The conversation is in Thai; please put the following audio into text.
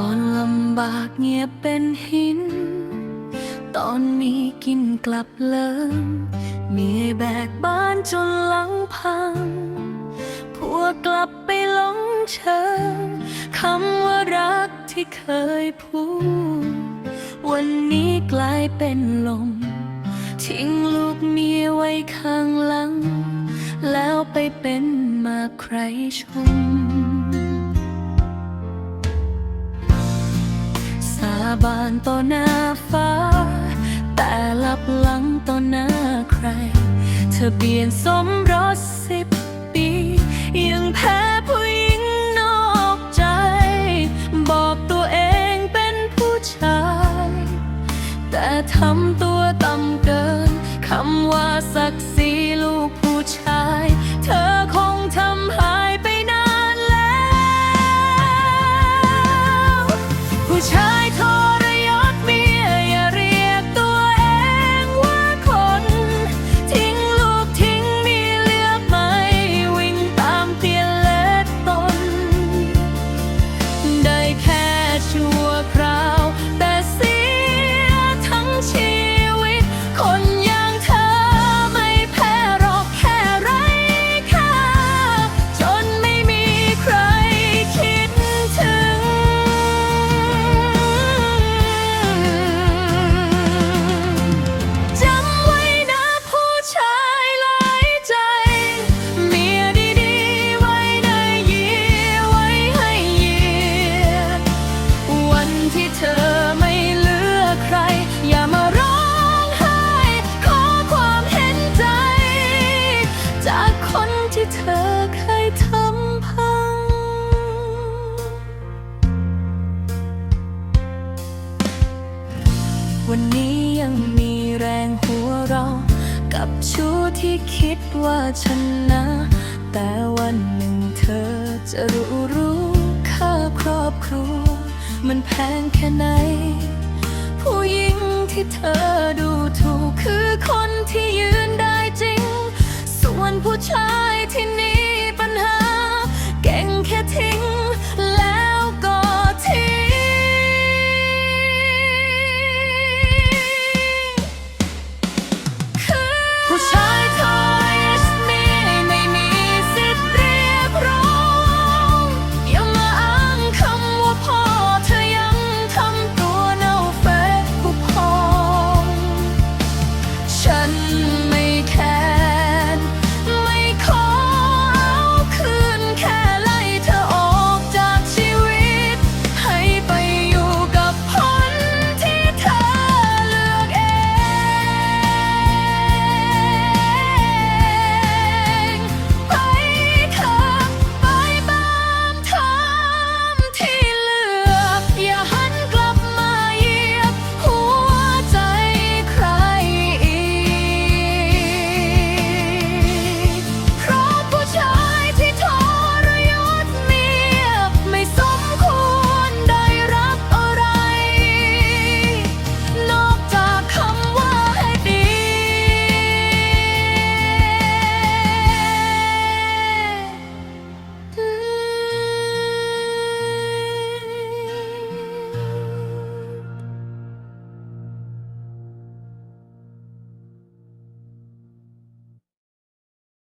อนลำบากเงียบเป็นหิน ตอนมีกินกลับเลิมมีแบกบ้านจนหลังพัง ผัวกลับไปหลงเชิงคำว่ารักที่เคยพูด วันนี้กลายเป็นลม ทิ้งลูกเมียไว้ข้างหลัง แล้วไปเป็นมาใครชม บานต่อหน้าฟ้า แต่ลับหลังต่อหน้าใคร เธอเปลี่ยนสมรสสิบปี ยังแพ้ผู้หญิงนอกใจ บอกตัวเองเป็นผู้ชาย แต่ทำตัวต่ำเกินคำว่าศักดิ์ศรี ที่คิดว่าชนะ แต่วันหนึ่งเธอจะรู้รู้ค่าครอบครัว มันแพงแค่ไหน ผู้หญิงที่เธอดูถูก